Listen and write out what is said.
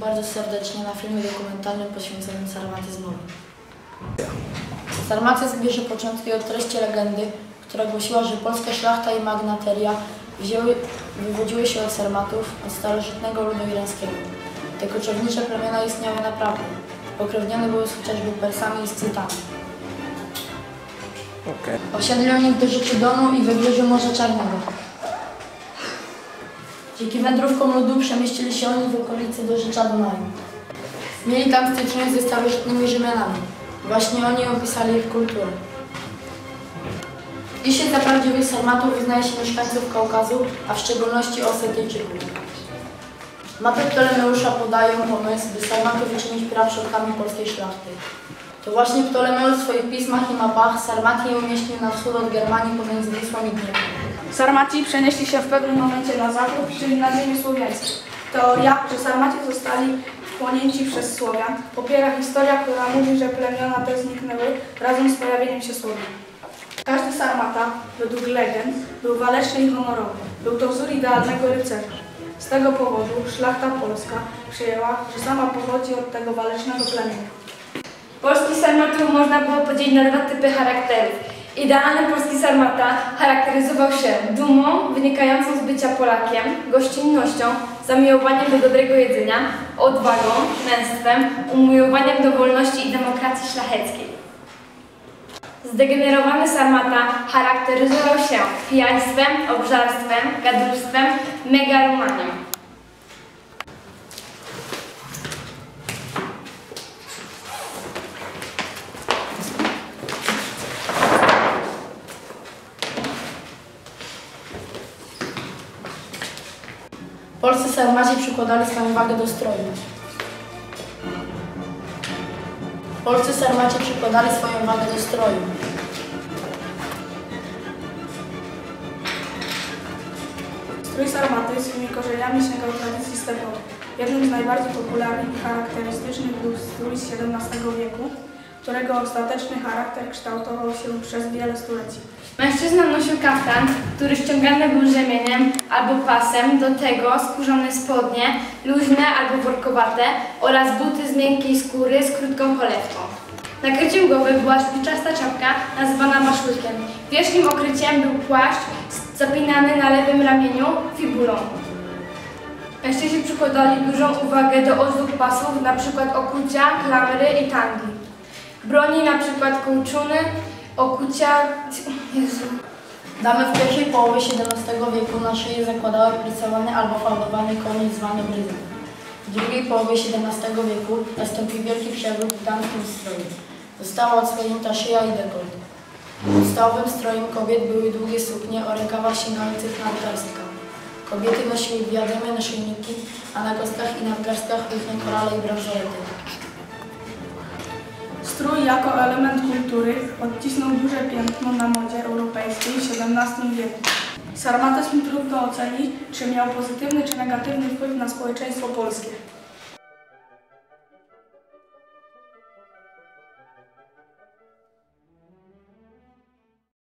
bardzo serdecznie na filmie dokumentalnym poświęconym sarmatyzmowi. Sarmatyzm bierze początki od treści legendy, która głosiła, że polska szlachta i magnateria wzięły, wywodziły się od sarmatów, od starożytnego ludu irańskiego. Te koczownicze plemiona istniały naprawdę. Pokrewnione były chociażby Persami i Scytami. Okej. Osiedli oni do rzeczy Donu i wybrzeżu Morza Czarnego. Dzięki wędrówkom ludu przemieścili się oni w okolicy do rzecza Dunaju. Mieli tam styczność ze starożytnymi Rzymianami. Właśnie oni opisali ich kulturę. Dzisiaj za prawdziwych Sarmatów uznaje się mieszkańców Kaukazu, a w szczególności Osetyjczyków. Mapy Ptolemeusza podają pomysł, by Sarmatów uczynić przodkami polskiej szlachty. To właśnie Ptolemeusz w swoich pismach i mapach Sarmatię umieścił na wschód od Germanii pomiędzy Wisłą i Dnieprem. Sarmaci przenieśli się w pewnym momencie na zachód, czyli na ziemię słowiańską. Teoria, że Sarmaci zostali wchłonięci przez Słowian, popiera historia, która mówi, że plemiona te zniknęły razem z pojawieniem się Słowian. Każdy Sarmata, według legend, był waleczny i honorowy. Był to wzór idealnego rycerza. Z tego powodu szlachta polska przyjęła, że sama pochodzi od tego walecznego plemienia. Polski sarmatów można było podzielić na dwa typy charakterów. Idealny polski sarmata charakteryzował się dumą wynikającą z bycia Polakiem, gościnnością, zamiłowaniem do dobrego jedzenia, odwagą, męstwem, umiłowaniem do wolności i demokracji szlacheckiej. Zdegenerowany sarmata charakteryzował się pijaństwem, obżarstwem, gadulstwem, megalomanią. Polscy Sarmaci przykładali swoją wagę do stroju. Polscy Sarmaci przykładali swoją wagę do stroju. Strój Sarmaty swymi korzeniami sięgał tradycji stepowej. Jednym z najbardziej popularnych i charakterystycznych był strój z XVII wieku, którego ostateczny charakter kształtował się przez wiele stuleci. Mężczyzna nosił kaftan, który ściągany był rzemieniem albo pasem, do tego skórzone spodnie, luźne albo workowate oraz buty z miękkiej skóry z krótką cholewką. Nakryciem głowy była szpiczasta czapka nazywana maszłykiem. Wierzchnim okryciem był płaszcz zapinany na lewym ramieniu fibulą. Mężczyźni przykładali dużą uwagę do ozdób pasów, np. okucia, klamry i tangi. Broni np. kołczuny, okucia... Jezu. Damy w pierwszej połowie XVII wieku na szyję zakładały plicowany albo fałdowany konik zwany bryzem. W drugiej połowie XVII wieku nastąpił wielki przewrót w damskim stroju. Została odsłonięta szyja i dekolt. Podstawowym strojem kobiet były długie suknie o rękawach sięgających nadgarstka. Kobiety nosiły diademy, naszyjniki, a na kostkach i nadgarstkach różne korale i bransolety. Strój jako element kultury odcisnął duże piętno na modzie europejskiej w XVII wieku. Sarmatyzm trudno ocenić, czy miał pozytywny czy negatywny wpływ na społeczeństwo polskie.